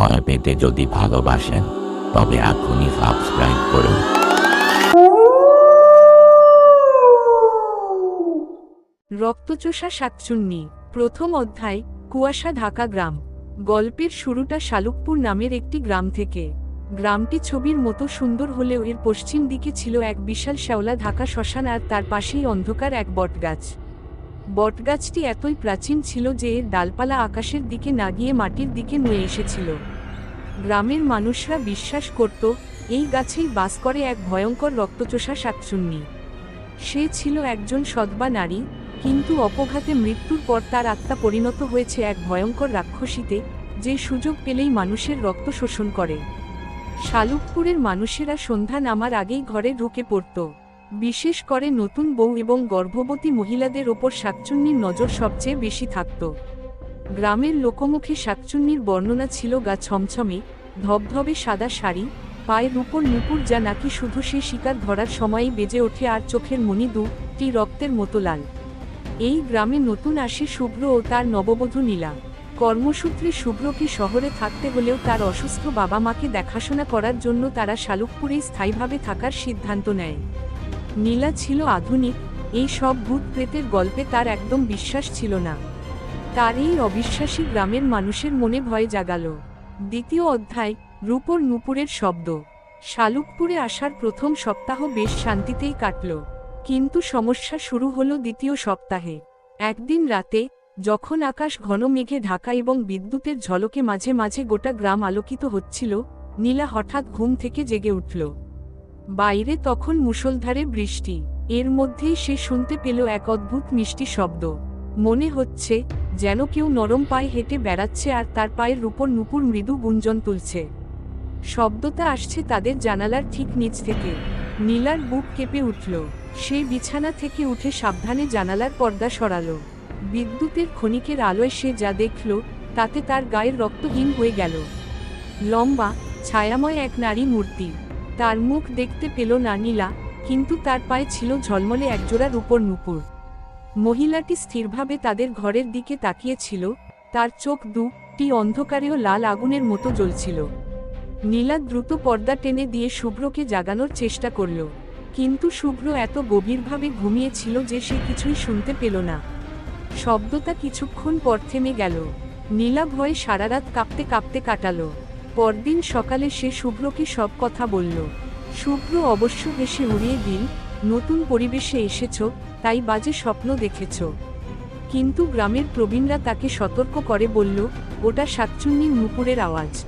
ভয় পেতে যদি ভালোবাসেন, তবে এখনই সাবস্ক্রাইব করুন। রক্তচোষা শাকচুন্নি, প্রথম অধ্যায়, কুয়াশা ঢাকা গ্রাম। গল্পের শুরুটা শালুকপুর নামের একটি গ্রাম থেকে। গ্রামটি ছবির মতো সুন্দর হলেও এর পশ্চিম দিকে ছিল এক বিশাল শ্যাওলা ঢাকা শ্মশান আর তার পাশেই অন্ধকার এক বটগাছ। বটগাছটি এতই প্রাচীন ছিল যে এর ডালপালা আকাশের দিকে না গিয়ে মাটির দিকে নুয়ে এসেছিল। গ্রামের মানুষরা বিশ্বাস করত, এই গাছেই বাস করে এক ভয়ঙ্কর রক্তচোষা শাকচুন্নি। সে ছিল একজন সদ্বা নারী, কিন্তু অপঘাতে মৃত্যুর পর তার আত্মা পরিণত হয়েছে এক ভয়ঙ্কর রাক্ষসীতে, যে সুযোগ পেলেই মানুষের রক্ত শোষণ করে। শালুকপুরের মানুষেরা সন্ধ্যা নামার আগেই ঘরে ঢুকে পড়ত। বিশেষ করে নতুন বউ এবং গর্ভবতী মহিলাদের ওপর শাকচুন্নির নজর সবচেয়ে বেশি থাকত। গ্রামের লোকমুখে শাকচুন্নির বর্ণনা ছিল গা ছমছমে, ধবধবে সাদা শাড়ি, পায়ের উপর নুপুর যা নাকি শুধু সে শিকার ধরার সময়ই বেজে ওঠে আর চোখের মণি দুটি রক্তের মতো লাল। এই গ্রামে নতুন আসে শুভ্র ও তার নববধূ নীলা। কর্মসূত্রে শুভ্রকে শহরে থাকতে হলেও তার অসুস্থ বাবা মাকে দেখাশোনা করার জন্য তারা শালুকপুরেই স্থায়ীভাবে থাকার সিদ্ধান্ত নেয়। নীলা ছিল আধুনিক, এই সব ভূত প্রেতের গল্পে তার একদম বিশ্বাস ছিল না। তার এই অবিশ্বাসী গ্রামের মানুষের মনে ভয় জাগাল। দ্বিতীয় অধ্যায়, রূপর নুপুরের শব্দ। শালুকপুরে আসার প্রথম সপ্তাহ বেশ শান্তিতেই কাটল। কিন্তু সমস্যা শুরু হলো দ্বিতীয় সপ্তাহে। একদিন রাতে, যখন আকাশ ঘন মেঘে ঢাকা এবং বিদ্যুতের ঝলকে মাঝে মাঝে গোটা গ্রাম আলোকিত হচ্ছিল, নীলা হঠাৎ ঘুম থেকে জেগে উঠল। বাইরে তখন মুষলধারে বৃষ্টি। এর মধ্যেই সে শুনতে পেল এক অদ্ভুত মিষ্টি শব্দ। মনে হচ্ছে যেন কেউ নরম পায়ে হেঁটে বেড়াচ্ছে আর তার পায়ের উপর নুপুর মৃদু গুঞ্জন তুলছে। শব্দটা আসছে তাদের জানালার ঠিক নিচ থেকে। নীলার বুক কেঁপে উঠল। সে বিছানা থেকে উঠে সাবধানে জানালার পর্দা সরালো। বিদ্যুতের ক্ষণিকের আলোয় সে যা দেখল, তাতে তার গায়ের রক্তহীন হয়ে গেল। লম্বা, ছায়াময় এক নারী মূর্তি। তার মুখ দেখতে পেল না নীলা, কিন্তু তার পায়ে ছিল ঝলমলে একজোড়া রূপর নুপুর। মহিলাটি স্থিরভাবে তাদের ঘরের দিকে তাকিয়েছিল, তার চোখ দুটি অন্ধকারেও লাল আগুনের মতো জ্বলছিল। নীলা দ্রুত পর্দা টেনে দিয়ে শুভ্রকে জাগানোর চেষ্টা করল, কিন্তু শুভ্র এত গভীরভাবে ঘুমিয়েছিল যে সে কিছুই শুনতে পেল না। শব্দটা কিছুক্ষণ পর থেমে গেল। নীলা ভয়ে সারারাত কাঁপতে কাঁপতে কাটালো। পরদিন সকালে সে শুভ্রকে সব কথা বলল। শুভ্র অবশ্য হেসে উড়িয়ে দিল, নতুন পরিবেশে এসেছ, তাই বাজে স্বপ্ন দেখেছ। কিন্তু গ্রামের প্রবীণরা তাকে সতর্ক করে বলল, ওটা শাকচুন্নির নুপুরের আওয়াজ।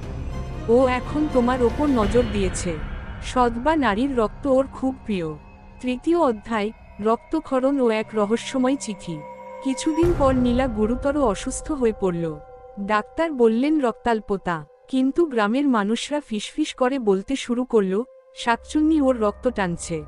ও এখন তোমার ওপর নজর দিয়েছে। সদবা নারীর রক্ত ওর খুব প্রিয়। তৃতীয় অধ্যায়, রক্তক্ষরণ ও এক রহস্যময় চিঠি। কিছুদিন পর নীলা গুরুতর অসুস্থ হয়ে পড়ল। ডাক্তার বললেন, রক্তাল্পতা। কিন্তু গ্রামের মানুষরা ফিসফিস করে বলতে শুরু করল, শাকচুন্নি ওর রক্ত টানছে।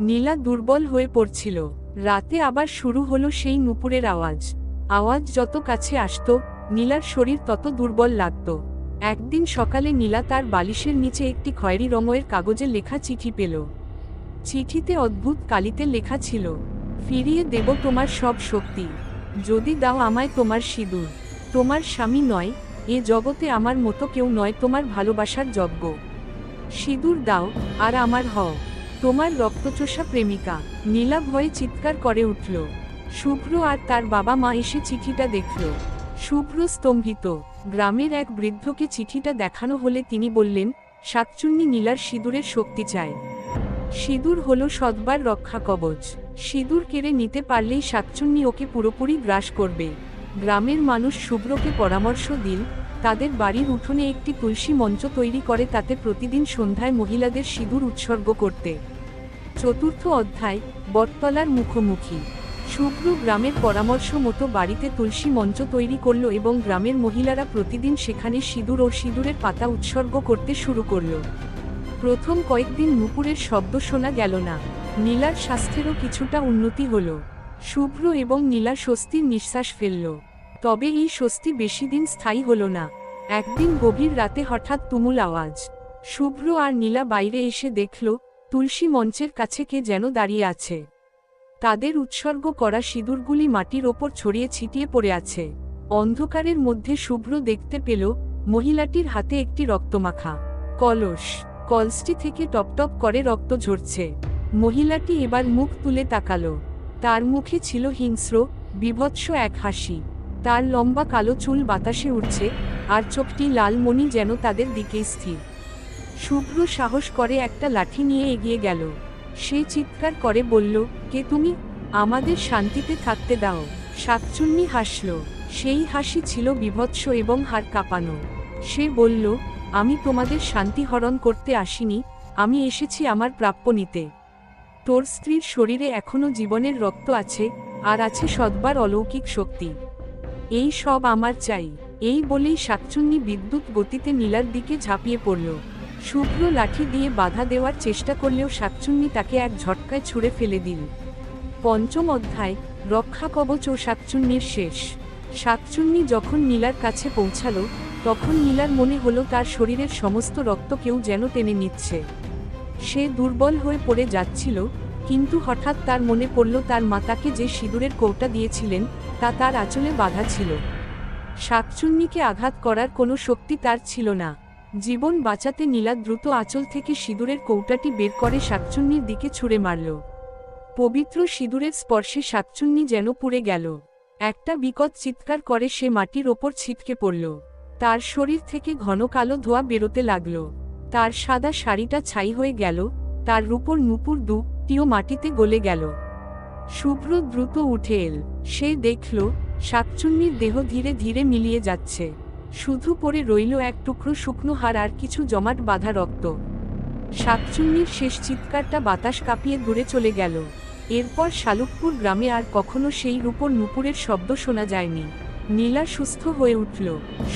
নীলা দুর্বল হয়ে পড়ছিল। রাতে আবার শুরু হলো সেই নুপুরের আওয়াজ। আওয়াজ যত কাছে আসত, নীলার শরীর তত দুর্বল লাগত। একদিন সকালে নীলা তার বালিশের নিচে একটি খয়েরি রঙের কাগজে লেখা চিঠি পেল। চিঠিতে অদ্ভুত কালিতে লেখা ছিল, ফিরিয়ে দেব তোমার সব শক্তি। যদি দাও আমায় তোমার সিঁদুর। তোমার স্বামী নয় এ জগতে আমার মতো কেউ নয়, তোমার ভালোবাসার যজ্ঞ। সিঁদুর দাও, আর আমার হও। তোমার রক্তচোষা প্রেমিকা, নীলা ভয়ে চিৎকার করে উঠল। শুভ্র আর তার বাবা মা এসে চিঠিটা দেখল। শুভ্র স্তম্ভিত। গ্রামের এক বৃদ্ধকে চিঠিটা দেখানো হলে তিনি বললেন শাকচুন্নি নীলার সিঁদুরের শক্তি চায় সিঁদুর হলো সদবার রক্ষা কবচ। সিঁদুর কেড়ে নিতে পারলেই শাকচুন্নি ওকে পুরোপুরি গ্রাস করবে। গ্রামের মানুষ শুভ্রকে পরামর্শ দিল তাদের বাড়ির উঠোনে একটি তুলসী মঞ্চ তৈরি করে তাতে প্রতিদিন সন্ধ্যায় মহিলাদের সিঁদুর উৎসর্গ করতে। চতুর্থ অধ্যায়, বটতলার মুখোমুখি। শুভ্র গ্রামের পরামর্শ মতো বাড়িতে তুলসী মঞ্চ তৈরি করল এবং গ্রামের মহিলারা প্রতিদিন সেখানে সিঁদুর ও সিঁদুরের পাতা উৎসর্গ করতে শুরু করল। প্রথম কয়েকদিন নুপুরের শব্দ শোনা গেল না, নীলার স্বাস্থ্যেরও কিছুটা উন্নতি হল। শুভ্র এবং নীলা স্বস্তির নিঃশ্বাস ফেলল। তবে এই স্বস্তি বেশি দিন স্থায়ী হল না। একদিন গভীর রাতে হঠাৎ তুমুল আওয়াজ। শুভ্র আর নীলা বাইরে এসে দেখল, তুলসী মঞ্চের কাছে কে যেন দাঁড়িয়ে আছে। তাদের উৎসর্গ করা সিঁদুরগুলি মাটির ওপর ছড়িয়ে ছিটিয়ে পড়ে আছে। অন্ধকারের মধ্যে শুভ্র দেখতে পেল, মহিলাটির হাতে একটি রক্তমাখা। কলস। কলসটি থেকে টপটপ করে রক্ত ঝরছে। মহিলাটি এবার মুখ তুলে তাকালো। তার মুখে ছিল হিংস্র, বিভৎস এক হাসি। তার লম্বা কালো চুল বাতাসে উঠছে আর চোখটি লালমণি যেন তাদের দিকে স্থির। শুভ্র সাহস করে একটা লাঠি নিয়ে এগিয়ে গেল। সে চিৎকার করে বলল, কে তুমি? আমাদের শান্তিতে থাকতে দাও। শাকচুন্নি হাসল। সেই হাসি ছিল বিভৎস এবং হাড় কাঁপানো। সে বলল, আমি তোমাদের শান্তি হরণ করতে আসিনি, আমি এসেছি আমার প্রাপ্য নিতে। তোর স্ত্রীর শরীরে এখনও জীবনের রক্ত আছে, আর আছে সদবার অলৌকিক শক্তি। এই সব আমার চাই, এই বলেই শাকচুন্নি বিদ্যুৎ গতিতে নীলার দিকে ঝাঁপিয়ে পড়ল। শুভ্র লাঠি দিয়ে বাধা দেওয়ার চেষ্টা করলেও শাকচুন্নি তাকে এক ঝটকায় ছুঁড়ে ফেলে দিল। পঞ্চম অধ্যায়, রক্ষা কবচ ও শাকচুন্নির শেষ। শাকচুন্নি যখন নীলার কাছে পৌঁছালো, তখন নীলার মনে হলো তার শরীরের সমস্ত রক্ত কেউ যেন টেনে নিচ্ছে। সে দুর্বল হয়ে পড়ে যাচ্ছিল, কিন্তু হঠাৎ তার মনে পড়ল তার মাতাকে যে সিঁদুরের কৌটা দিয়েছিলেন, তা তার আঁচলে বাধা ছিল। শাকচুন্নিকে আঘাত করার কোনো শক্তি তার ছিল না। জীবন বাঁচাতে নীলা দ্রুত আঁচল থেকে সিঁদুরের কৌটাটি বের করে শাকচুন্নির দিকে ছুঁড়ে মারল। পবিত্র সিঁদুরের স্পর্শে শাকচুন্নি যেন পুড়ে গেল। একটা বিকট চিৎকার করে সে মাটির ওপর ছিটকে পড়ল। তার শরীর থেকে ঘন কালো ধোয়া বেরোতে লাগল। তার সাদা শাড়িটা ছাই হয়ে গেল, তার রূপর নুপুর দুটিও মাটিতে গলে গেল। শুভ্র দ্রুত উঠে এল। সে দেখল, শাকচুন্নির দেহ ধীরে ধীরে মিলিয়ে যাচ্ছে। শুধু পরে রইল এক টুকরো শুকনো হার আর কিছু জমাট বাঁধা রক্ত। শাকচুন্নির শেষ চিৎকারটা বাতাস কাঁপিয়ে দূরে চলে গেল। এরপর শালুকপুর গ্রামে আর কখনো সেই রূপর নুপুরের শব্দ শোনা যায়নি। নীলা সুস্থ হয়ে উঠল।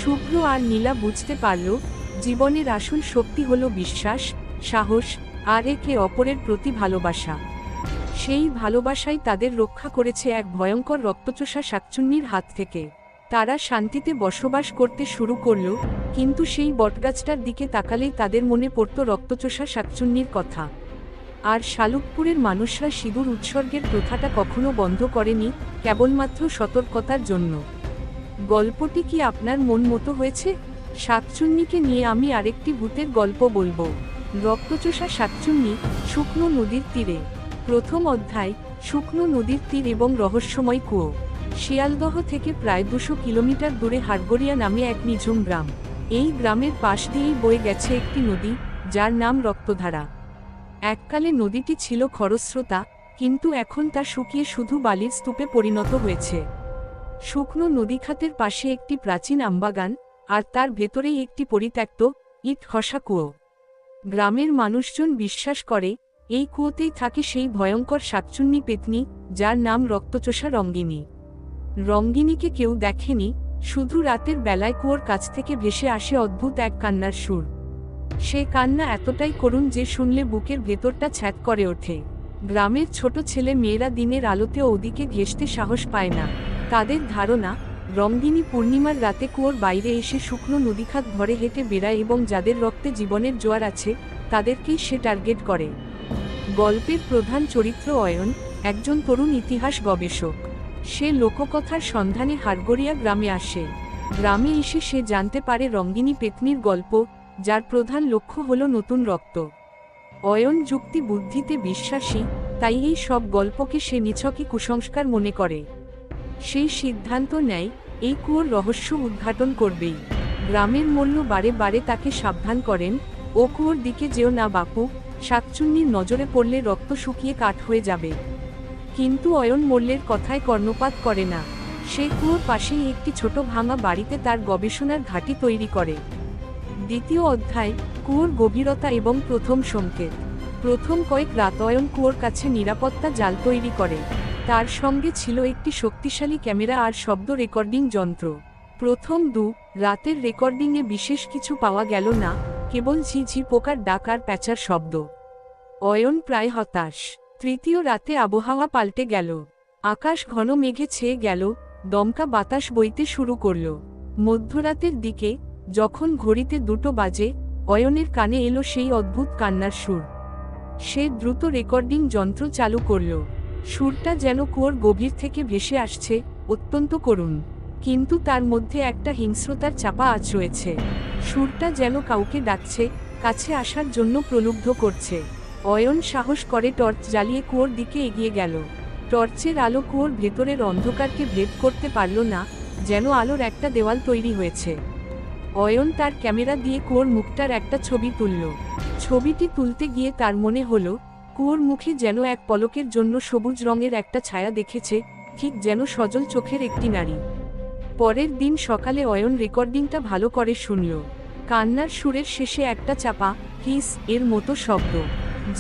শুভ্র আর নীলা বুঝতে পারল জীবনের আসল শক্তি হল বিশ্বাস, সাহস, আর একে অপরের প্রতি ভালোবাসা। সেই ভালোবাসাই তাদের রক্ষা করেছে এক ভয়ঙ্কর রক্তচোষা শাকচুন্নির হাত থেকে। তারা শান্তিতে বসবাস করতে শুরু করল, কিন্তু সেই বটগাছটার দিকে তাকালেই তাদের মনে পড়ত রক্তচোষা শাকচুন্নির কথা। আর শালুকপুরের মানুষরা সিঁদুর উৎসর্গের প্রথাটা কখনো বন্ধ করেনি, কেবলমাত্র সতর্কতার জন্য। গল্পটি কি আপনার মন মতো হয়েছে? শাকচুন্নিকে নিয়ে আমি আরেকটি ভূতের গল্প বলব। রক্তচোষা শাকচুন্নি শুকনো নদীর তীরে। প্রথম অধ্যায়, শুকনো নদীর তীর এবং রহস্যময় কুয়ো। শিয়ালদহ থেকে প্রায় দুশো কিলোমিটার দূরে হারগড়িয়া নামে এক নিঝুম গ্রাম। এই গ্রামের পাশ দিয়েই বয়ে গেছে একটি নদী, যার নাম রক্তধারা। এককালে নদীটি ছিল খরস্রোতা, কিন্তু এখন তা শুকিয়ে শুধু বালির স্তূপে পরিণত হয়েছে। শুকনো নদীখাতের পাশে একটি প্রাচীন আমবাগান আর তার ভেতরেই একটি পরিত্যক্ত, ইট খসা কুয়ো। গ্রামের মানুষজন বিশ্বাস করে, এই কুয়োতেই থাকে সেই ভয়ঙ্কর শাকচুন্নি পেতনি, যার নাম রক্তচোষা রঙ্গিনী। রঙ্গিনীকে কেউ দেখেনি, শুধু রাতের বেলায় কুয়োর কাছ থেকে ভেসে আসে অদ্ভুত এক কান্নার সুর। সে কান্না এতটাই করুণ যে শুনলে বুকের ভেতরটা ছ্যাত করে ওঠে। গ্রামের ছোট ছেলে মেয়েরা দিনের আলোতে ওদিকে ঘেসতে সাহস পায় না। তাদের ধারণা রঙ্গিনী পূর্ণিমার রাতে কুয়োর বাইরে এসে শুকনো নদীখাত ঘরে হেঁটে বেড়ায় এবং যাদের রক্তে জীবনের জোয়ার আছে, তাদেরকেই সে টার্গেট করে। গল্পের প্রধান চরিত্র অয়ন, একজন তরুণ ইতিহাস গবেষক। সে লোককথার সন্ধানে হারগড়িয়া গ্রামে আসে। গ্রামে এসে সে জানতে পারে রঙ্গিনী পেতনির গল্প, যার প্রধান লক্ষ্য হল নতুন রক্ত। অয়ন যুক্তি বুদ্ধিতে বিশ্বাসী, তাই এই সব গল্পকে সে নিছকই কুসংস্কার মনে করে। সেই সিদ্ধান্ত নেয়, এই কুয়োর রহস্য উদ্ঘাটন করবেই। গ্রামের মল্ল বারে বারে তাকে সাবধান করেন, ও কুয়োর দিকে যেও না বাপু, শাকচুন্নির নজরে পড়লে রক্ত শুকিয়ে কাঠ হয়ে যাবে। কিন্তু অয়ন মল্লের কথায় কর্ণপাত করে না। সে কুয়োর পাশেই একটি ছোট ভাঙা বাড়িতে তার গবেষণার ঘাঁটি তৈরি করে। দ্বিতীয় অধ্যায়, কুয়োর গভীরতা এবং প্রথম সংকেত। প্রথম কয়েক রাত অয়ন কুয়োর কাছে নিরাপত্তা জাল তৈরি করে। তার সঙ্গে ছিল একটি শক্তিশালী ক্যামেরা আর শব্দ রেকর্ডিং যন্ত্র। প্রথম দু, রাতের রেকর্ডিংয়ে বিশেষ কিছু পাওয়া গেল না, কেবল ঝি ঝিঝি পোকার ডাক আর প্যাঁচার শব্দ। অয়ন প্রায় হতাশ। তৃতীয় রাতে আবহাওয়া পাল্টে গেল। আকাশ ঘন মেঘে ছেয়ে গেল, দমকা বাতাস বইতে শুরু করল। মধ্যরাতের দিকে, যখন ঘড়িতে দুটো বাজে, অয়নের কানে এলো সেই অদ্ভুত কান্নার সুর। সে দ্রুত রেকর্ডিং যন্ত্র চালু করল। সুরটা যেন কুয়োর গভীর থেকে ভেসে আসছে, অত্যন্ত করুণ। কিন্তু তার মধ্যে একটা হিংস্রতার চাপা আঁচ রয়েছে। সুরটা যেন কাউকে ডাকছে, কাছে আসার জন্য প্রলুব্ধ করছে। অয়ন সাহস করে টর্চ জ্বালিয়ে কুয়োর দিকে এগিয়ে গেল। টর্চের আলো কুয়োর ভেতরের অন্ধকারকে ভেদ করতে পারল না, যেন আলোর একটা দেওয়াল তৈরি হয়েছে। অয়ন তার ক্যামেরা দিয়ে কুয়োর মুখটার একটা ছবি তুলল। ছবিটি তুলতে গিয়ে তার মনে হলো কুয়োর মুখে যেন এক পলকের জন্য সবুজ রঙের একটা ছায়া দেখেছে, ঠিক যেন সজল চোখের একটি নারী। পরের দিন সকালে অয়ন রেকর্ডিংটা ভালো করে শুনল। কান্নার সুরের শেষে একটা চাপা হিস এর মতো শব্দ,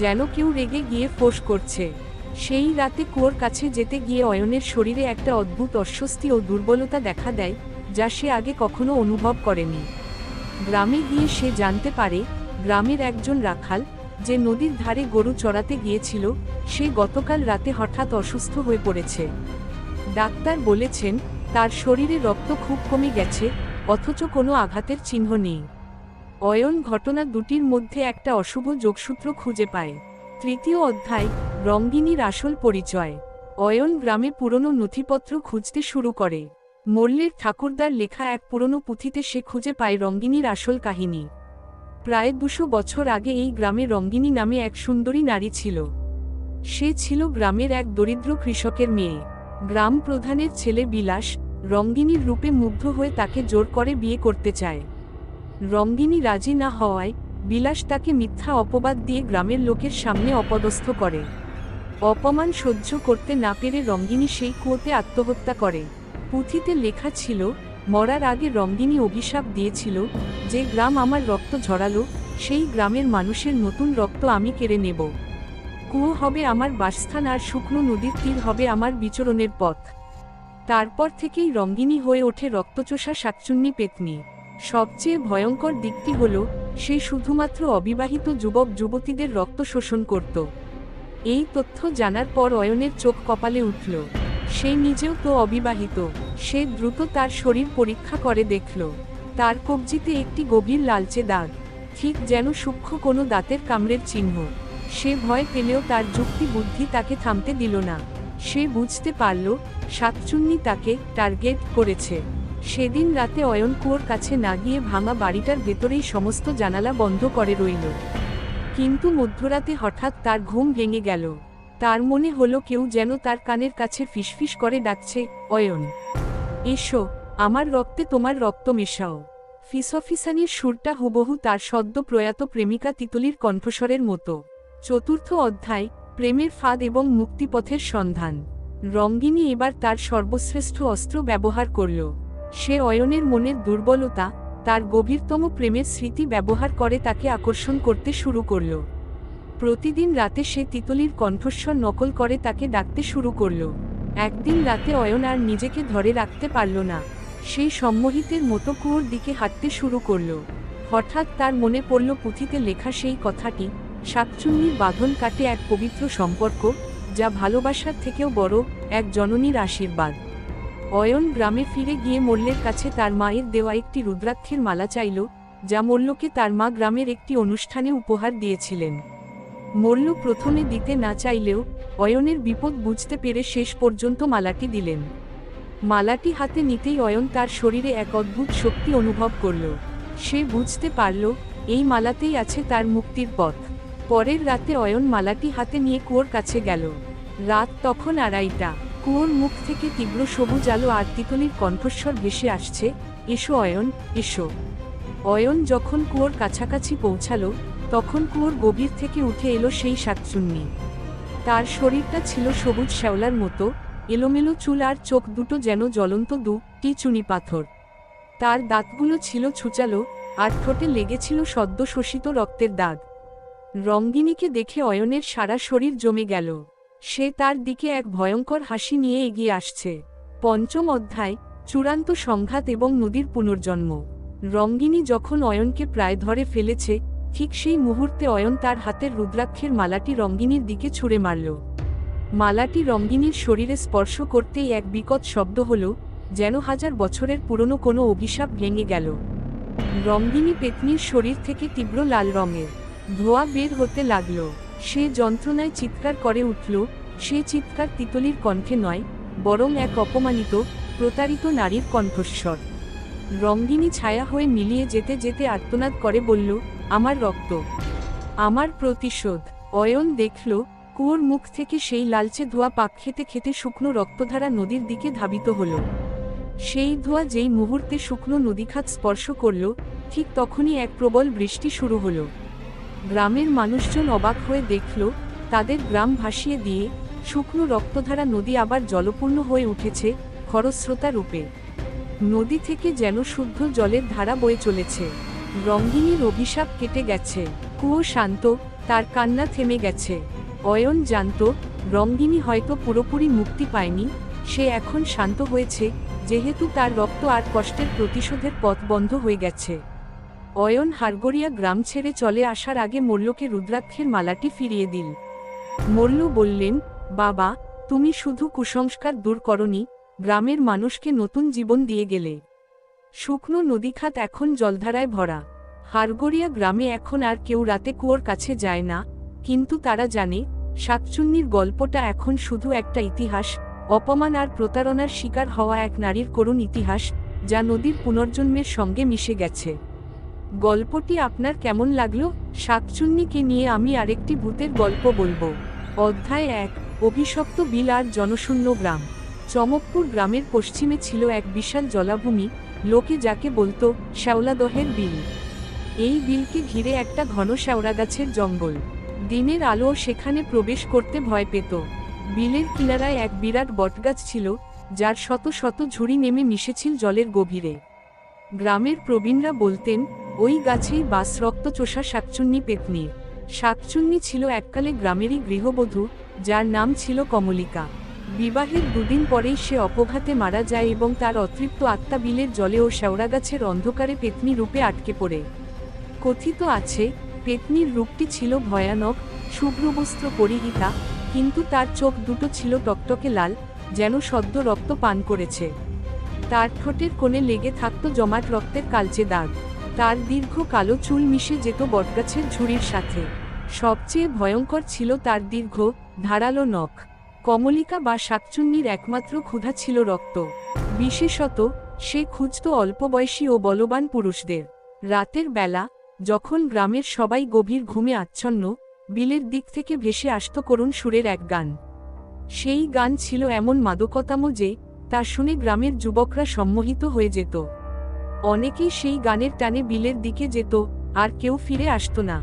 যেন কেউ রেগে গিয়ে ফোঁস করছে। সেই রাতে কুয়োর কাছে যেতে গিয়ে অয়নের শরীরে একটা অদ্ভুত অস্বস্তি ও দুর্বলতা দেখা দেয়, যা সে আগে কখনো অনুভব করেনি। গ্রামে গিয়ে সে জানতে পারে, গ্রামের একজন রাখাল যে নদীর ধারে গরু চড়াতে গিয়েছিল, সে গতকাল রাতে হঠাৎ অসুস্থ হয়ে পড়েছে। ডাক্তার বলেছেন, তার শরীরে রক্ত খুব কমে গেছে, অথচ কোনো আঘাতের চিহ্ন নেই। অয়ন ঘটনা দুটির মধ্যে একটা অশুভ যোগসূত্র খুঁজে পায়। তৃতীয় অধ্যায়, রঙ্গিনীর আসল পরিচয়। অয়ন গ্রামে পুরনো নথিপত্র খুঁজতে শুরু করে। মল্লের ঠাকুরদার লেখা এক পুরনো পুঁথিতে সে খুঁজে পায় রঙ্গিনীর আসল কাহিনী। প্রায় দুশো বছর আগে এই গ্রামে রঙ্গিনী নামে এক সুন্দরী নারী ছিল। সে ছিল গ্রামের এক দরিদ্র কৃষকের মেয়ে। গ্রাম প্রধানের ছেলে বিলাস, রঙ্গিনীর রূপে মুগ্ধ হয়ে তাকে জোর করে বিয়ে করতে চায়। রঙ্গিনী রাজি না হওয়ায়, বিলাস তাকে মিথ্যা অপবাদ দিয়ে গ্রামের লোকের সামনে অপদস্থ করে। অপমান সহ্য করতে না পেরে রঙ্গিনী সেই কুয়োতে আত্মহত্যা করে। পুঁথিতে লেখা ছিল মরার আগে রঙ্গিনী অভিশাপ দিয়েছিল, যে গ্রাম আমার রক্ত ঝরালো, সেই গ্রামের মানুষের নতুন রক্ত আমি কেড়ে নেব। কুয়ো হবে আমার বাসস্থান আর শুকনো নদীর তীর হবে আমার বিচরণের পথ। তারপর থেকেই রঙ্গিনী হয়ে ওঠে রক্তচোষা শাকচুন্নি পেতনি। সবচেয়ে ভয়ঙ্কর দিকটি হল, সে শুধুমাত্র অবিবাহিত যুবক যুবতীদের রক্ত শোষণ করত। এই তথ্য জানার পর অয়নের চোখ কপালে উঠল। সে নিজেও তো অবিবাহিত। সে দ্রুত তার শরীর পরীক্ষা করে দেখল। তার কবজিতে একটি গভীর লালচে দাগ, ঠিক যেন সূক্ষ্ম কোনো দাঁতের কামড়ের চিহ্ন। সে ভয় পেলেও তার যুক্তি বুদ্ধি তাকে থামতে দিল না। সে বুঝতে পারল, সাতচুন্নি তাকে টার্গেট করেছে। সেদিন রাতে অয়ন কুয়োর কাছে না গিয়ে ভাঙা বাড়িটার ভেতরেই সমস্ত জানালা বন্ধ করে রইল। কিন্তু মধ্যরাতে হঠাৎ তার ঘুম ভেঙে গেল। তার মনে হলো কেউ যেন তার কানের কাছে ফিসফিস করে ডাকছে, অয়ন, এসো, আমার রক্তে তোমার রক্ত মেশাও। ফিসফিসানির সুরটা হুবহু তার সদ্য প্রয়াত প্রেমিকা তিতলির কণ্ঠস্বরের মতো। চতুর্থ অধ্যায়, প্রেমের ফাঁদ এবং মুক্তিপথের সন্ধান। রঙ্গিনী এবার তার সর্বশ্রেষ্ঠ অস্ত্র ব্যবহার করল। সে অয়নের মনের দুর্বলতা, তার গভীরতম প্রেমের স্মৃতি ব্যবহার করে তাকে আকর্ষণ করতে শুরু করল। প্রতিদিন রাতে সে তিতলির কণ্ঠস্বর নকল করে তাকে ডাকতে শুরু করল। একদিন রাতে অয়ন আর নিজেকে ধরে রাখতে পারল না। সেই সম্মোহিতের মতো কুয়োর দিকে হাঁটতে শুরু করল। হঠাৎ তার মনে পড়ল পুঁথিতে লেখা সেই কথাটি শাকচুন্নির বাঁধন কাটে এক পবিত্র সম্পর্ক, যা ভালোবাসার থেকেও বড় এক জননীর আশীর্বাদ। অয়ন গ্রামে ফিরে গিয়ে মল্লের কাছে তার মায়ের দেওয়া একটি রুদ্রাক্ষের মালা চাইল, যা মল্লকে তার মা গ্রামের একটি অনুষ্ঠানে উপহার দিয়েছিলেন। মল্ল প্রথমে দিতে না চাইলেও অয়নের বিপদ বুঝতে পেরে শেষ পর্যন্ত মালাটি দিলেন। মালাটি হাতে নিতেই অয়ন তার শরীরে এক অদ্ভুত শক্তি অনুভব করল। সে বুঝতে পারল, এই মালাতেই আছে তার মুক্তির পথ। পরের রাতে অয়ন মালাটি হাতে নিয়ে কুয়োর কাছে গেল। রাত তখন আড়াইটা। কুয়োর মুখ থেকে তীব্র সবুজ আলো আর তিতলির কণ্ঠস্বর ভেসে আসছে, এসো অয়ন এসো। অয়ন যখন কুয়োর কাছাকাছি পৌঁছালো তখন কুয়োর গভীর থেকে উঠে এলো সেই শাকচুন্নি। তার শরীরটা ছিল সবুজ শ্যাওলার মতো, এলোমেলো চুল আর চোখ দুটো যেন জ্বলন্ত দুটি চুনি পাথর। তার দাঁতগুলো ছিল ছুচালো আর ঠোঁটে লেগেছিল সদ্য শোষিত রক্তের দাগ। রঙ্গিনীকে দেখে অয়নের সারা শরীর জমে গেল। সে তার দিকে এক ভয়ঙ্কর হাসি নিয়ে এগিয়ে আসছে। পঞ্চম অধ্যায়, চূড়ান্ত সংঘাত এবং নদীর পুনর্জন্ম। রঙ্গিনী যখন অয়নকে প্রায় ধরে ফেলেছে ঠিক সেই মুহূর্তে অয়ন তার হাতের রুদ্রাক্ষের মালাটি রঙ্গিনীর দিকে ছুঁড়ে মারল। মালাটি রঙ্গিনীর শরীরে স্পর্শ করতেই এক বিকট শব্দ হল, যেন হাজার বছরের পুরনো কোনো অভিশাপ ভেঙে গেল। রঙ্গিনী পেতনির শরীর থেকে তীব্র লাল রঙের ধোয়া বের হতে লাগল। সে যন্ত্রণায় চিৎকার করে উঠল, সে চিৎকার তিতলির কণ্ঠে নয়, বরং এক অপমানিত, প্রতারিত নারীর কণ্ঠস্বর। রঙ্গিনী ছায়া হয়ে মিলিয়ে যেতে যেতে আর্তনাদ করে বলল আমার রক্ত। আমার প্রতিশোধ। অয়ন দেখল, কুয়োর মুখ থেকে সেই লালচে ধোয়া পাক খেতে খেতে শুকনো রক্তধারা নদীর দিকে ধাবিত হল। সেই ধোয়া যেই মুহূর্তে শুকনো নদীখাত স্পর্শ করল, ঠিক তখনই এক প্রবল বৃষ্টি শুরু হল। গ্রামের মানুষজন অবাক হয়ে দেখল, তাদের গ্রাম ভাসিয়ে দিয়ে শুকনো রক্তধারা নদী আবার জলপূর্ণ হয়ে উঠেছে, খরস্রোতা রূপে। নদী থেকে যেন শুদ্ধ জলের ধারা বয়ে চলেছে। রঙ্গিনীর অভিশাপ কেটে গেছে। কুয়ো শান্ত, তার কান্না থেমে গেছে। অয়ন জানত, রঙ্গিনী হয়তো পুরোপুরি মুক্তি পায়নি, সে এখন শান্ত হয়েছে, যেহেতু তার রক্ত আর কষ্টের প্রতিশোধের পথ বন্ধ হয়ে গেছে। অয়ন হারগড়িয়া গ্রাম ছেড়ে চলে আসার আগে মল্লকে রুদ্রাক্ষের মালাটি ফিরিয়ে দিল। মল্ল বললেন, বাবা, তুমি শুধু কুসংস্কার দূর করনি, গ্রামের মানুষকে নতুন জীবন দিয়ে গেলে। শুকনো নদীখাত এখন জলধারায় ভরা। হারগড়িয়া গ্রামে এখন আর কেউ রাতে কুয়োর কাছে যায় না, কিন্তু তারা জানে, শাকচুন্নির গল্পটা এখন শুধু একটা ইতিহাস, অপমান আর প্রতারণার শিকার হওয়া এক নারীর করুণ ইতিহাস, যা নদীর পুনর্জন্মের সঙ্গে মিশে গেছে। গল্পটি আপনার কেমন লাগল? শাকচুন্নিকে নিয়ে আমি আরেকটি ভূতের গল্প বলব। অধ্যায় এক, অভিশপ্ত বিল আর জনশূন্য গ্রাম। চমকপুর গ্রামের পশ্চিমে ছিল এক বিশাল জলাভূমি লোকে যাকে বলতো, শ্যাওলাদহের বিল। এই বিলকে ঘিরে একটা ঘন শ্যাওড়া গাছের জঙ্গল। দিনের আলো সেখানে প্রবেশ করতে ভয় পেত। বিলের কিনারায় এক বিরাট বটগাছ ছিল, যার শত শত ঝুড়ি নেমে মিশেছিল জলের গভীরে। গ্রামের প্রবীণরা বলতেন, ওই গাছেই বাস রক্তচোষা শাকচুন্নি পেতনির। শাকচুন্নি ছিল এককালে গ্রামেরই গৃহবধূ, যার নাম ছিল কমলিকা। বিবাহের দুদিন পরেই সে অপঘাতে মারা যায় এবং তার অতৃপ্ত আত্মা বিলের জলে ও শ্যাওড়া গাছের অন্ধকারে পেতনি রূপে আটকে পড়ে। কথিত আছে, পেতনির রূপটি ছিল ভয়ানক শুভ্রবস্ত্র পরিহিতা, কিন্তু তার চোখ দুটো ছিল টকটকে লাল, যেন সদ্য রক্ত পান করেছে। তার ঠোঁটের কোণে লেগে থাকত জমাট রক্তের কালচে দাগ। তার দীর্ঘ কালো চুল মিশে যেত বটগাছের ঝুড়ির সাথে। সবচেয়ে ভয়ঙ্কর ছিল তার দীর্ঘ, ধারালো নখ। কমলিকা বা শাকচুন্নির একমাত্র ক্ষুধা ছিল রক্ত। বিশেষত, সে খুঁজত অল্পবয়সী ও বলবান পুরুষদের। রাতের বেলা, যখন গ্রামের সবাই গভীর ঘুমে আচ্ছন্ন, বিলের দিক থেকে ভেসে আসত করুণ সুরের এক গান। সেই গান ছিল এমন মাদকতাম যে, তা শুনে গ্রামের যুবকরা সম্মোহিত হয়ে যেত। অনেকেই সেই গানের টানে বিলের দিকে যেত, আর কেউ ফিরে আসত না।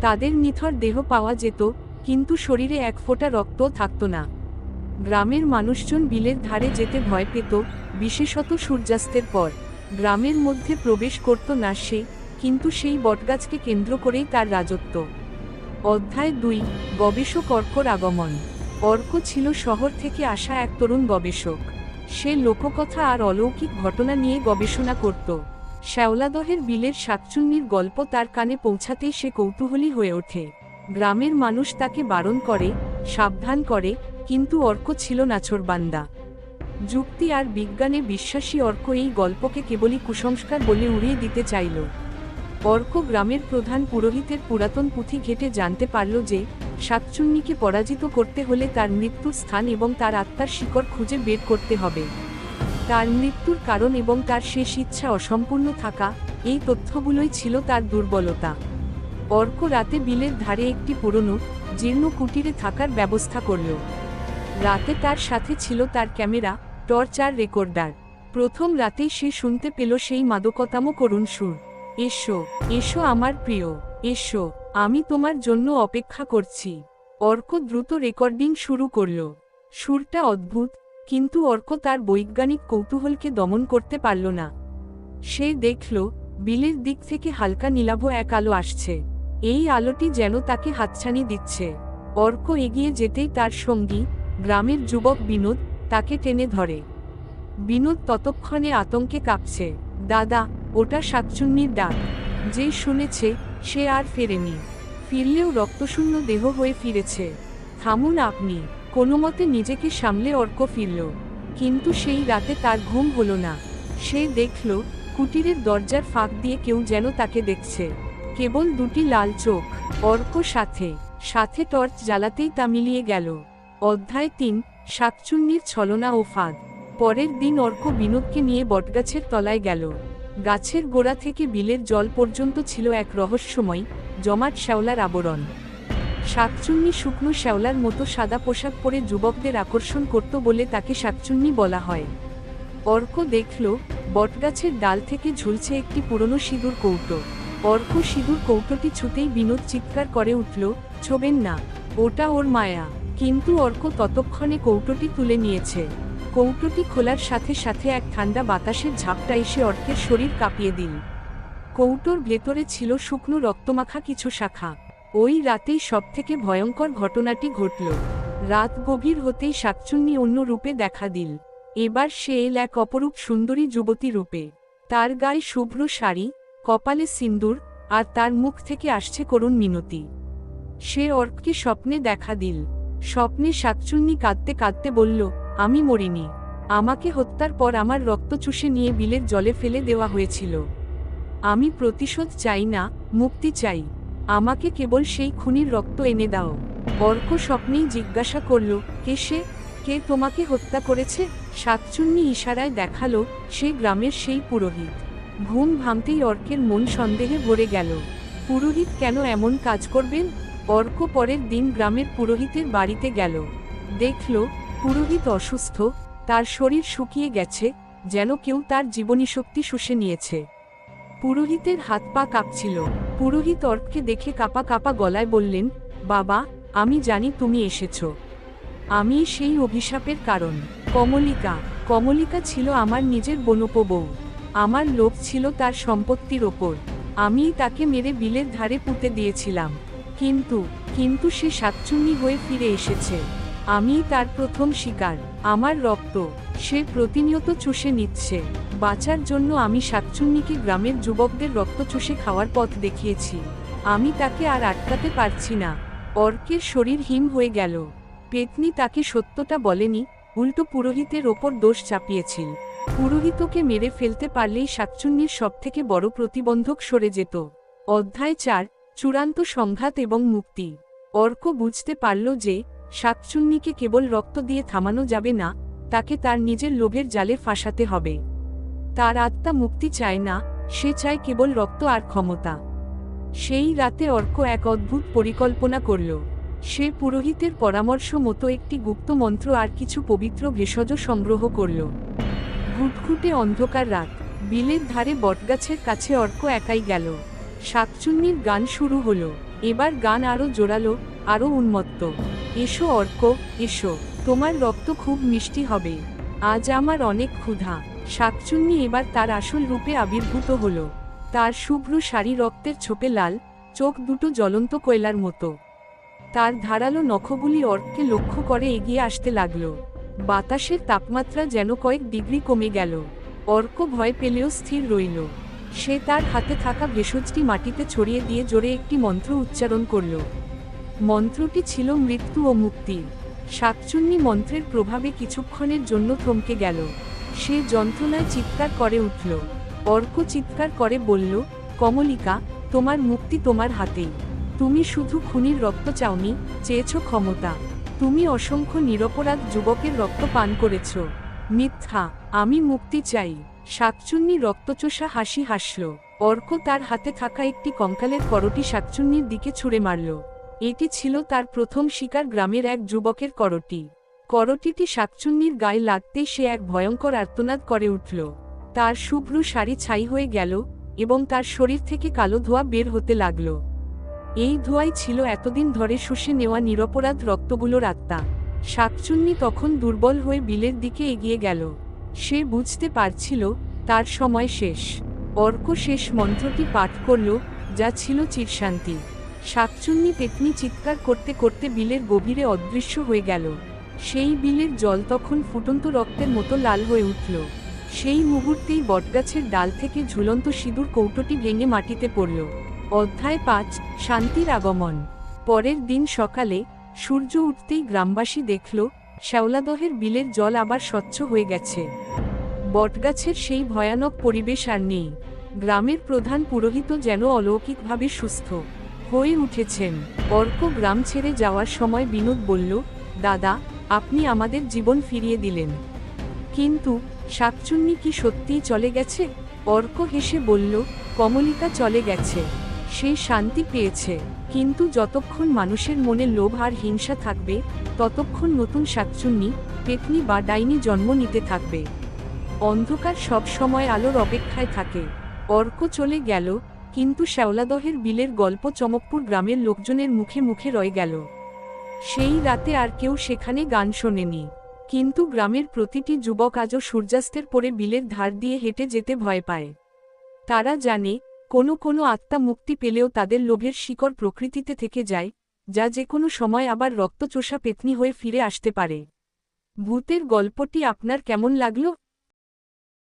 তাদের নিথর দেহ পাওয়া যেত কিন্তু শরীরে এক ফোঁটা রক্ত থাকত না। গ্রামের মানুষজন বিলের ধারে যেতে ভয় পেত, বিশেষত সূর্যাস্তের পর। গ্রামের মধ্যে প্রবেশ করত না সে, কিন্তু সেই বটগাছকে কেন্দ্র করেই তার রাজত্ব। অধ্যায় দুই, গবেষক অর্কর আগমন। অর্ক ছিল শহর থেকে আসা এক তরুণ গবেষক। সে লোককথা আর অলৌকিক ঘটনা নিয়ে গবেষণা করত। শ্যাওলাদহের বিলের শাকচুন্নির গল্প তার কানে পৌঁছাতেই সে কৌতূহলী হয়ে ওঠে। গ্রামের মানুষ তাকে বারণ করে, সাবধান করে, কিন্তু অর্ক ছিল নাছরবান্দা যুক্তি আর বিজ্ঞানে বিশ্বাসী অর্ক এই গল্পকে কেবলই কুসংস্কার বলে উড়িয়ে দিতে চাইল। অর্ক গ্রামের প্রধান পুরোহিতের পুরাতন পুঁথি ঘেটে জানতে পারল যে, শাকচুন্নিকে পরাজিত করতে হলে তার মৃত্যুর স্থান এবং তার আত্মার শিকড় খুঁজে বের করতে হবে। তার মৃত্যুর কারণ এবং তার শেষ ইচ্ছা অসম্পূর্ণ থাকা, এই তথ্যগুলোই ছিল তার দুর্বলতা। অর্ক রাতে বিলের ধারে একটি পুরনো, জীর্ণ কুটিরে থাকার ব্যবস্থা করল। রাতে তার সাথে ছিল তার ক্যামেরা, টর্চ আর রেকর্ডার। প্রথম রাতেই সে শুনতে পেল সেই মাদকতাম করুণ সুর। এসো এসো আমার প্রিয়, এসো, আমি তোমার জন্য অপেক্ষা করছি। অর্ক দ্রুত রেকর্ডিং শুরু করল। সুরটা অদ্ভুত, কিন্তু অর্ক তার বৈজ্ঞানিক কৌতূহলকে দমন করতে পারল না। সে দেখল, বিলের দিক থেকে হালকা নীলাভ এক আলো আসছে। এই আলোটি যেন তাকে হাতছানি দিচ্ছে। অর্ক এগিয়ে যেতেই তার সঙ্গী, গ্রামের যুবক বিনোদ, তাকে টেনে ধরে। বিনোদ ততক্ষণে আতঙ্কে কাঁপছে। দাদা, ওটা শাকচুন্নির ডাক। যে শুনেছে, সে আর ফেরেনি। ফিরলেও রক্তশূন্য দেহ হয়ে ফিরেছে। থামুন আপনি। কোনো মতে নিজেকে সামলে অর্ক ফিরল। কিন্তু সেই রাতে তার ঘুম হলো না। সে দেখল, কুটিরের দরজার ফাঁক দিয়ে কেউ যেন তাকে দেখছে। কেবল দুটি লাল চোখ, অর্ক সাথে। সাথে টর্চ জ্বালাতেই তা মিলিয়ে গেল। অধ্যায় তিন, শাকচুন্নির ছলনা ও ফাঁদ। পরের দিন অর্ক বিনোদকে নিয়ে বটগাছের তলায় গেল। গাছের গোড়া থেকে বিলের জল পর্যন্ত ছিল এক রহস্যময়, জমাট শ্যাওলার আবরণ। শাকচুন্নি শুকনো শ্যাওলার মতো সাদা পোশাক পরে যুবকদের আকর্ষণ করত বলে তাকে শাকচুন্নি বলা হয়। অর্ক দেখল, বটগাছের ডাল থেকে ঝুলছে একটি পুরনো সিঁদুর কৌটো। অর্ক সিঁদুর কৌটোটি ছুতেই বিনোদ চিৎকার করে উঠল, ছোবেন না, ওটা ওর মায়া। কিন্তু অর্ক ততক্ষণে কৌটোটি তুলে নিয়েছে। কৌটোটি খোলার সাথে সাথে এক ঠান্ডা বাতাসের ঝাপটা এসে অর্কের শরীর কাঁপিয়ে দিল। কৌটোর ভেতরে ছিল শুকনো রক্তমাখা কিছু শাখা। ওই রাতেই সবথেকে ভয়ঙ্কর ঘটনাটি ঘটল। রাত গভীর হতেই শাকচুন্নি অন্য রূপে দেখা দিল। এবার সে এল এক অপরূপ সুন্দরী যুবতী রূপে। তার গায়ে শুভ্র শাড়ি কপালে সিন্দুর, আর তার মুখ থেকে আসছে করুণ মিনতি। সে অর্ককে স্বপ্নে দেখা দিল। স্বপ্নে শাকচুন্নি কাঁদতে কাঁদতে বলল, আমি মরিনি। আমাকে হত্যার পর আমার রক্ত চুষে নিয়ে বিলের জলে ফেলে দেওয়া হয়েছিল। আমি প্রতিশোধ চাই না, মুক্তি চাই। আমাকে কেবল সেই খুনির রক্ত এনে দাও। অর্ক স্বপ্নেই জিজ্ঞাসা করল, কে সে? কে তোমাকে হত্যা করেছে? শাকচুন্নি ইশারায় দেখাল, সে গ্রামের সেই পুরোহিত। ঘুম ভাঙতেই অর্কের মন সন্দেহে ভরে গেল। পুরোহিত কেন এমন কাজ করবেন? অর্ক পরের দিন গ্রামের পুরোহিতের বাড়িতে গেল। দেখল, পুরোহিত অসুস্থ, তার শরীর শুকিয়ে গেছে, যেন কেউ তার জীবনী শক্তি শুষে নিয়েছে। পুরোহিতের হাত পা কাঁপছিল। পুরোহিত অর্ককে দেখে কাপা কাপা গলায় বললেন, বাবা, আমি জানি তুমি এসেছ। আমি সেই অভিশাপের কারণ। কমলিকা কমলিকা ছিল আমার নিজের বনপ বউ আমার লোভ ছিল তার সম্পত্তির ওপর। আমি তাকে মেরে বিলের ধারে পুঁতে দিয়েছিলাম। কিন্তু কিন্তু সে সাতচুন্নি হয়ে ফিরে এসেছে। আমি তার প্রথম শিকার। আমার রক্ত, সে প্রতিনিয়ত চুষে নিচ্ছে। বাঁচার জন্য আমি সাতচুন্নিকে গ্রামের যুবকদের রক্ত চুষে খাওয়ার পথ দেখিয়েছি। আমি তাকে আর আটকাতে পারছি না। অর্কের শরীর হিম হয়ে গেল। পেতনি তাকে সত্যটা বলেনি, উল্টো পুরোহিতের ওপর দোষ চাপিয়েছিল। পুরোহিতকে মেরে ফেলতে পারলেই সাতচুন্নির সবথেকে বড় প্রতিবন্ধক সরে যেত। অধ্যায় চার, চূড়ান্ত সংঘাত এবং মুক্তি। অর্ক বুঝতে পারল যে, শাকচুন্নিকে কেবল রক্ত দিয়ে থামানো যাবে না, তাকে তার নিজের লোভের জালে ফাঁসাতে হবে। তার আত্মা মুক্তি চায় না, সে চায় কেবল রক্ত আর ক্ষমতা। সেই রাতে অর্ক এক অদ্ভুত পরিকল্পনা করল। সে পুরোহিতের পরামর্শ মতো একটি গুপ্ত মন্ত্র আর কিছু পবিত্র ভেষজ সংগ্রহ করল। ঘুটঘুটে অন্ধকার রাত। বিলের ধারে বটগাছের কাছে অর্ক একাই গেল। শাকচুন্নির গান শুরু হলো। এবার গান আরও জোরালো, আরও উন্মত্ত। এসো অর্ক, এসো। তোমার রক্ত খুব মিষ্টি হবে। আজ আমার অনেক ক্ষুধা। শাকচুন্নি এবার তার আসল রূপে আবির্ভূত হল। তার শুভ্র শাড়ি রক্তের ছোপে লাল, চোখ দুটো জ্বলন্ত কয়লার মতো। তার ধারালো নখগুলি অর্ককে লক্ষ্য করে এগিয়ে আসতে লাগল। বাতাসের তাপমাত্রা যেন কয়েক ডিগ্রি কমে গেল। অর্ক ভয় পেলেও স্থির রইল। সে তার হাতে থাকা ভেষজটি মাটিতে ছড়িয়ে দিয়ে জোরে একটি মন্ত্র উচ্চারণ করল। মন্ত্রটি ছিল মৃত্যু ও মুক্তির সাতচুন্নি মন্ত্রের প্রভাবে কিছুক্ষণের জন্য থমকে গেল। সে যন্ত্রণায় চিৎকার করে উঠল। অর্ক চিৎকার করে বলল, কমলিকা, তোমার মুক্তি তোমার হাতেই। তুমি শুধু খুনির রক্ত চাওনি, চেয়েছ ক্ষমতা। তুমি অসংখ্য নিরপরাধ যুবকের রক্ত পান করেছ। মিথ্যা, আমি মুক্তি চাই। শাকচুন্নি রক্তচোষা হাসি হাসল। অর্ক তার হাতে থাকা একটি কঙ্কালের করটি শাকচুন্নির দিকে ছুঁড়ে মারল। এটি ছিল তার প্রথম শিকার গ্রামের এক যুবকের করটি। করটিটি শাকচুন্নির গায়ে লাগতেই সে এক ভয়ঙ্কর আর্তনাদ করে উঠল। তার শুভ্র শাড়ি ছাই হয়ে গেল এবং তার শরীর থেকে কালো ধোয়া বের হতে লাগল। এই ধোঁয়াই ছিল এতদিন ধরে শুষে নেওয়া নিরপরাধ রক্তগুলোর আত্মা। শাকচুন্নি তখন দুর্বল হয়ে বিলের দিকে এগিয়ে গেল। সে বুঝতে পারছিল, তার সময় শেষ। অর্ক শেষ মন্ত্রটি পাঠ করল, যা ছিল চিরশান্তি। শাকচুন্নি পেতনি চিৎকার করতে করতে বিলের গভীরে অদৃশ্য হয়ে গেল। সেই বিলের জল তখন ফুটন্ত রক্তের মতো লাল হয়ে উঠল। সেই মুহূর্তেই বটগাছের ডাল থেকে ঝুলন্ত সিঁদুর কৌটোটি ভেঙে মাটিতে পড়ল। অধ্যায় পাঁচ, শান্তির আগমন। পরের দিন সকালে সূর্য উঠতেই গ্রামবাসী দেখল, শ্যাওলাদহের বিলের জল আবার স্বচ্ছ হয়ে গেছে। বটগাছের সেই ভয়ানক পরিবেশ আর নেই। গ্রামের প্রধান পুরোহিত যেন অলৌকিকভাবে সুস্থ হয়ে উঠেছেন। অর্ক গ্রাম ছেড়ে যাওয়ার সময় বিনোদ বলল, দাদা, আপনি আমাদের জীবন ফিরিয়ে দিলেন। কিন্তু শাকচুন্নি কি সত্যিই চলে গেছে? অর্ক হেসে বলল, কমলিকা চলে গেছে। সেই শান্তি পেয়েছে। কিন্তু যতক্ষণ মানুষের মনে লোভ আর হিংসা থাকবে, ততক্ষণ নতুন শাকচুন্নি, পেতনি বা ডাইনি জন্ম নিতে থাকবে। অন্ধকার সব সময় আলোর অপেক্ষায় থাকে। অর্ক চলে গেল, কিন্তু শ্যাওলাদহের বিলের গল্প চমকপুর গ্রামের লোকজনের মুখে মুখে রয়ে গেল। সেই রাতে আর কেউ সেখানে গান শোনেনি। কিন্তু গ্রামের প্রতিটি যুবক আজও সূর্যাস্তের পরে বিলের ধার দিয়ে হেঁটে যেতে ভয় পায়। তারা জানে কোনো কোনো আত্মা মুক্তি পেলেও তাদের লোভের শিকড় প্রকৃতিতে থেকে যায়, যা যে কোনো সময় আবার রক্তচোষা পেতনি হয়ে ফিরে আসতে পারে। ভূতের গল্পটি আপনার কেমন লাগল?